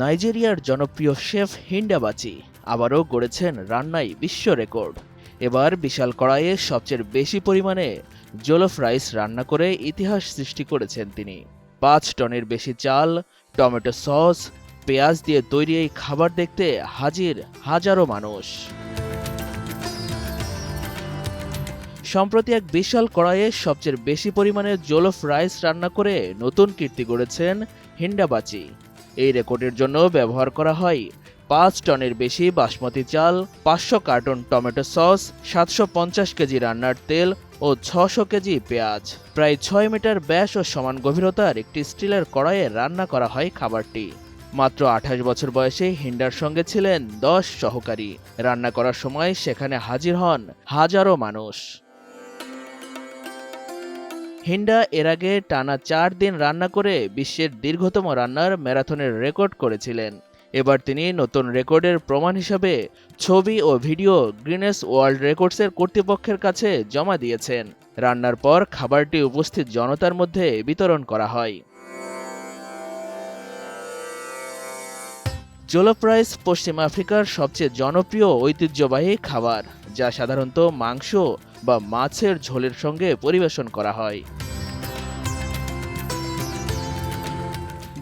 নাইজেরিয়ার জনপ্রিয় শেফ হিন্ডাবাচি আবারও গড়েছেন রান্নায় বিশ্ব রেকর্ড। এবার বিশাল কড়াইয়ে সবচেয়ে বেশি পরিমাণে জোলফ রাইস রান্না করে ইতিহাস সৃষ্টি করেছেন তিনি। পাঁচ টনের বেশি চাল, টমেটো সস, পেঁয়াজ দিয়ে তৈরি এই খাবার দেখতে হাজির হাজারো মানুষ। সম্প্রতি এক বিশাল কড়াইয়ে সবচেয়ে বেশি পরিমাণে জোলফ রাইস রান্না করে নতুন কীর্তি গড়েছেন হিন্ডাবাচি এই রেকর্ডের জন্য ব্যবহার করা হয়। পাঁচ টনের বেশি বাসমতি চাল, পাঁচশো কার্টন টমেটো সস, সাতশো পঞ্চাশ কেজি রান্নার তেল ও ছশো কেজি পেঁয়াজ। প্রায় ছয় মিটার ব্যাস ও সমান গভীরতার একটি স্টিলের কড়াইয়ে রান্না করা হয় খাবারটি। মাত্র আঠাশ বছর বয়সে হিন্ডার সঙ্গে ছিলেন দশ সহকারী। রান্না করার সময় সেখানে হাজির হন হাজারো মানুষ। হিন্ডা এর আগে টানা চার দিন রান্না করে বিশ্বের দীর্ঘতম রান্নার ম্যারাথনের রেকর্ড করেছিলেন। এবার তিনি নতুন রেকর্ডের প্রমাণ হিসাবে ছবি ও ভিডিও গ্রিনেস ওয়ার্ল্ড রেকর্ডসের কর্তৃপক্ষের কাছে জমা দিয়েছেন। রান্নার পর খাবারটি উপস্থিত জনতার মধ্যে বিতরণ করা হয়। জোলফ রাইস পশ্চিম আফ্রিকার সবচেয়ে জনপ্রিয় ঐতিহ্যবাহী খাবার, যা সাধারণত মাংস বা মাছের ঝোলের সঙ্গে পরিবেশন করা হয়।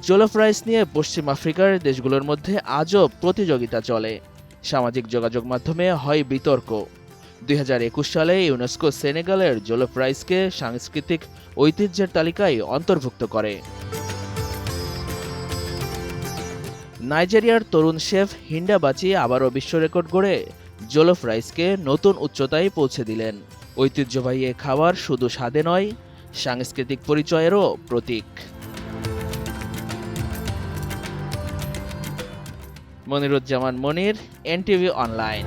জোলফ রাইস নিয়ে পশ্চিম আফ্রিকার দেশগুলোর মধ্যে আজও প্রতিযোগিতা চলে। সামাজিক যোগাযোগ মাধ্যমে হয় বিতর্ক। দুই হাজার একুশ সালে ইউনেস্কো সেনেগালের জোলফ রাইসকে সাংস্কৃতিক ঐতিহ্যের তালিকায় অন্তর্ভুক্ত করে। নাইজেরিয়ার তরুণ শেফ হিন্ডা বাচি আবারও বিশ্ব রেকর্ড গড়ে জোলফ রাইসকে নতুন উচ্চতায় পৌঁছে দিলেন। ঐতিহ্যবাহী এ খাবার শুধু স্বাদে নয়, সাংস্কৃতিক পরিচয়েরও প্রতীক। Moniruzzaman Monir, NTV online.